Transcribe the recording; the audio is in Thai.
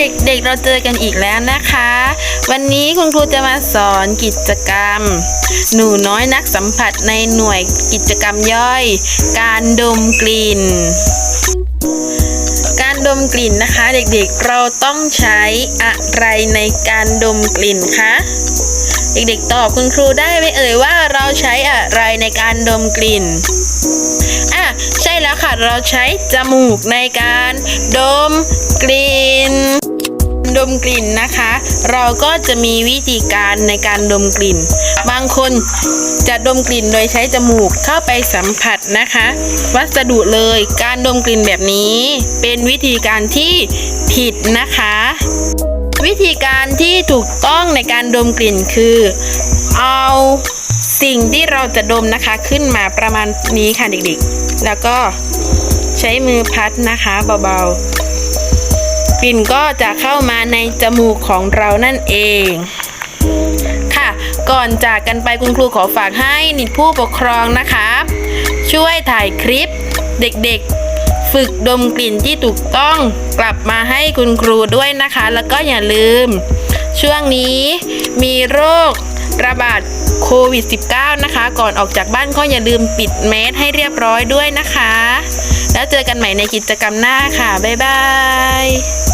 เด็กๆ เราเจอกันอีกแล้วนะคะ วันนี้คุณครูจะมาสอนกิจกรรม หนูน้อยนักสัมผัสในหน่วยกิจกรรมย่อย การดมกลิ่น การดมกลิ่นนะคะ เด็กๆ เราต้องใช้อะไรในการดมกลิ่นคะเด็กๆ ตอบคุณครูได้ไหมเอ่ยว่าเราใช้อะไรในการดมกลิ่นอะใช่แล้วค่ะ เราใช้จมูกในการดมกลิ่น ดมกลิ่นนะคะ เราก็จะมีวิธีการในการดมกลิ่น บางคนจะดมกลิ่นโดยใช้จมูกเข้าไปสัมผัสนะคะ วัสดุเลยการดมกลิ่นแบบนี้ เป็นวิธีการที่ผิดนะคะ วิธีการที่ถูกต้องในการดมกลิ่นคือ เอาสิ่งที่เราจะดมนะคะขึ้นมาประมาณนี้ค่ะเด็กๆ แล้วก็ใช้มือพัดนะคะเบาๆ กลิ่นก็จะเข้ามาในจมูกของเรานั่นเองค่ะ ก่อนจากกันไปคุณครูขอฝากให้นิดผู้ปกครองนะคะช่วยถ่ายคลิปเด็กๆ ฝึกดมกลิ่นที่ถูกต้องกลับมาให้คุณครูด้วยนะคะ แล้วก็อย่าลืม ช่วงนี้มีโรคระบาดโควิด -19 นะคะ ก่อนออกจากบ้านก็อย่าลืมปิดแมสให้เรียบร้อยด้วยนะคะ แล้วเจอกันใหม่ในกิจกรรมหน้าค่ะ บ๊ายบาย